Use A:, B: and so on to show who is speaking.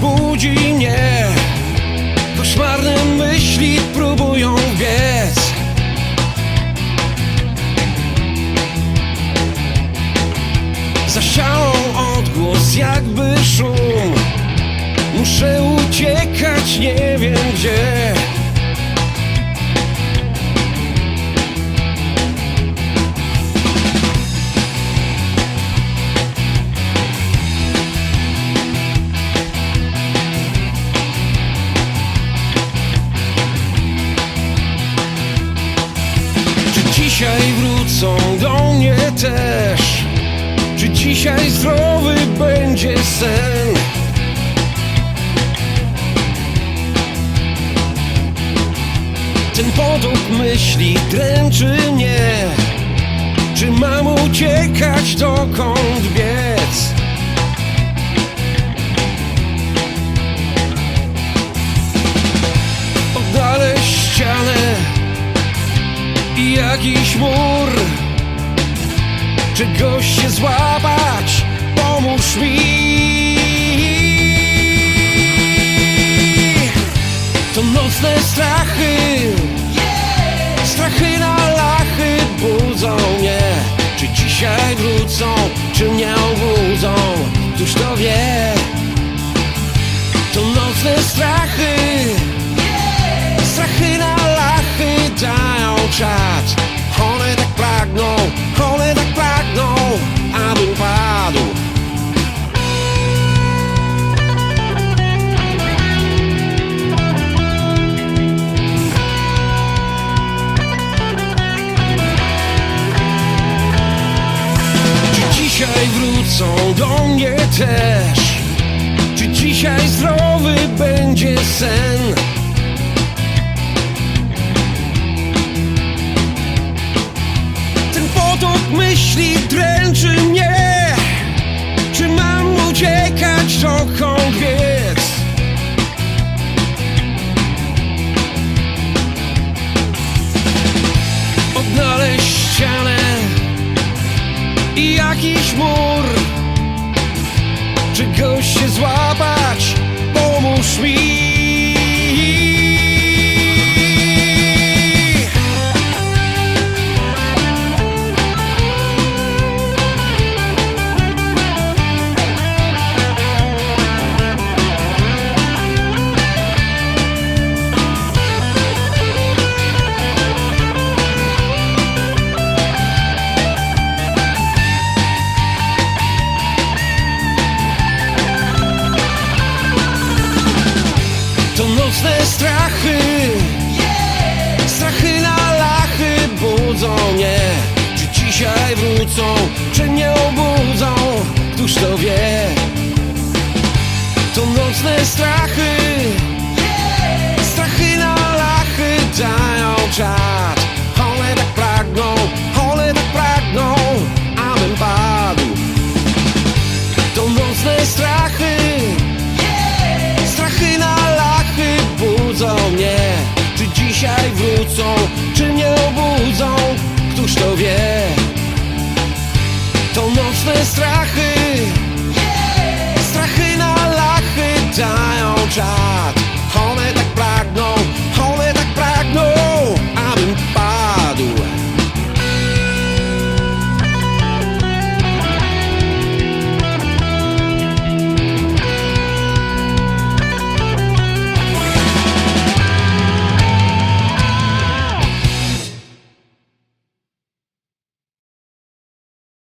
A: budzi mnie. Koszmarne myśli próbują biec. Zasiałą odgłos jakby szum. Muszę uciekać, nie wiem gdzie dzisiaj wrócą do mnie też? Czy dzisiaj zdrowy będzie sen? Ten potok myśli dręczy mnie Czy mam uciekać dokąd biec? Jakiś mur się złapać, pomóż mi? To nocne strachy. Strachy na lachy budzą mnie. Czy dzisiaj wrócą, czy mnie obudzą? Któż to wie? To nocne strachy dzisiaj wrócą do mnie też? Czy dzisiaj zdrowy będzie sen? Ten potok myśli dręczy mnie Czy mam uciekać dokąd mur Czegoś się złapać, nocne strachy. Strachy na lachy budzą mnie. Czy dzisiaj wrócą, czy mnie obudzą? Któż to wie? To nocne strachy. Strachy na lachy dają czad. One tak pragną, one tak pragną Abym padł. To nocne Strachy strachy